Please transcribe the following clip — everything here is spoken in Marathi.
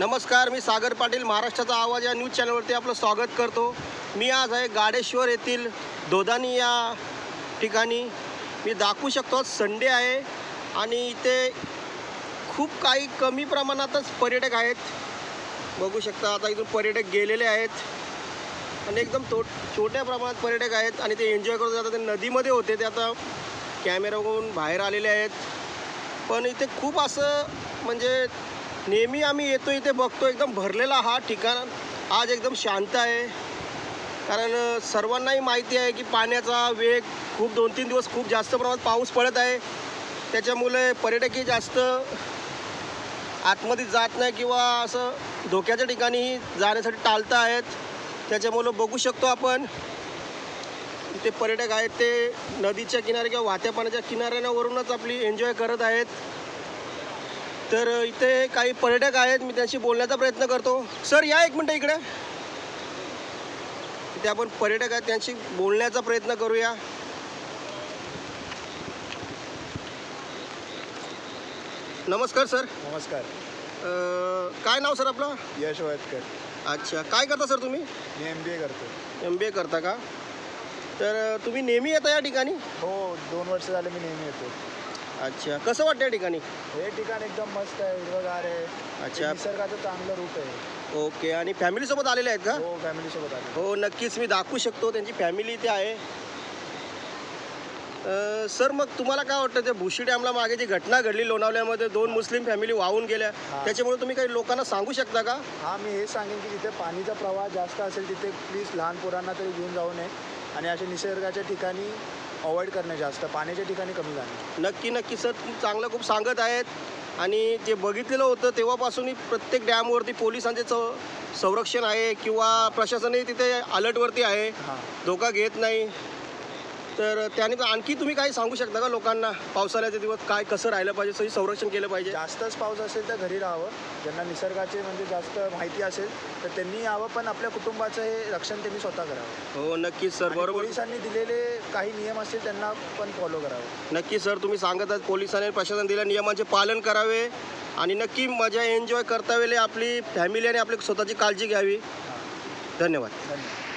नमस्कार मी सागर पाटील महाराष्ट्राचा आवाज या न्यूज चॅनलवरती आपलं स्वागत करतो. मी आज आहे गाडेश्वर येथील दोदानी या ठिकाणी. मी दाखवू शकतो संडे आहे आणि इथे खूप काही कमी प्रमाणातच पर्यटक आहेत. बघू शकता आता इथून पर्यटक गेलेले आहेत. आणि एकदम तो छोट्या प्रमाणात पर्यटक आहेत आणि ते एन्जॉय करत जातात ते नदीमध्ये होते ते आता कॅमेरावरून बाहेर आलेले आहेत. पण इथे खूप असं म्हणजे नेहमी आम्ही येतो इथे बघतो एकदम भरलेला हा ठिकाण. आज एकदम शांत आहे. कारण सर्वांनाही माहिती आहे की पाण्याचा वेग खूप दोन तीन दिवस खूप जास्त प्रमाणात पाऊस पडत आहे. त्याच्यामुळे पर्यटकही जास्त आतमध्ये जात नाही किंवा असं धोक्याच्या ठिकाणी जाण्यासाठी टाळत आहेत. त्याच्यामुळं बघू शकतो आपण. इथे पर्यटक आहेत ते नदीच्या किनारे किंवा वाहत्या पाण्याच्या किनाऱ्यावरूनच आपली एन्जॉय करत आहेत. तर इथे काही पर्यटक आहेत मी त्यांशी बोलण्याचा प्रयत्न करतो. सर या एक मिनटं इकडे. इथे आपण पर्यटक आहेत त्यांशी बोलण्याचा प्रयत्न करूया. नमस्कार सर. नमस्कार. अ, काय नाव सर आपलं? यश वैदकर अच्छा. काय करता सर तुम्ही? मी एम बी ए करतो. एम बी ए करता का? तर तुम्ही नेहमी येता या ठिकाणी? हो दोन वर्ष झाले मी नेहमी येतो. अच्छा. कसं वाटतं या ठिकाणी? हे ठिकाण एकदम मस्त आहे हिरवगार आहे. अच्छा. निसर्गाचं चांगलं रूप आहे. ओके आणि फॅमिलीसोबत आलेले आहेत का? हो फॅमिलीसोबत आले हो नक्कीच मी दाखवू शकतो. त्यांची फॅमिली इथे आहे. अ, सर मग तुम्हाला काय वाटतं ते भुशी डॅमला मागे जी घटना घडली लोणावल्यामध्ये दोन मुस्लिम फॅमिली वाहून गेल्या हा. त्याच्यामुळे तुम्ही काही लोकांना सांगू शकता का? हां मी हे सांगेन की जिथे पाणीचा प्रवाह जास्त असेल तिथे प्लीज लहान पोरांना तरी घेऊन जाऊ नये. आणि अशा निसर्गाच्या ठिकाणी अवॉइड करणे जास्त पाण्याच्या ठिकाणी कमी जाणे. नक्की नक्की सर तुम्ही चांगलं खूप सांगत आहेत. आणि जे बघितलेलं होतं तेव्हापासूनही प्रत्येक डॅमवरती पोलिसांचे च संरक्षण आहे किंवा प्रशासनही तिथे अलर्टवरती आहे. हां. धोका घेत नाही. तर त्याने आणखी तुम्ही काही सांगू शकता का लोकांना? पावसाळ्याचे दिवस काय कसं राहिलं पाहिजे सही संरक्षण केलं पाहिजे? जास्तच पाऊस असेल तर घरी राहावं. ज्यांना निसर्गाचे म्हणजे जास्त माहिती असेल तर त्यांनी यावं पण आपल्या कुटुंबाचं हे रक्षण त्यांनी स्वतः करावं. हो नक्कीच सर. बरोबर. पोलिसांनी दिलेले काही नियम असतील त्यांना पण फॉलो करावं. नक्की सर. तुम्ही सांगत आहात पोलिसांनी आणि प्रशासन दिलेल्या नियमांचे पालन करावे आणि नक्की मजा एन्जॉय करता वेळी आपली फॅमिली आणि आपली स्वतःची काळजी घ्यावी. धन्यवाद. धन्यवाद.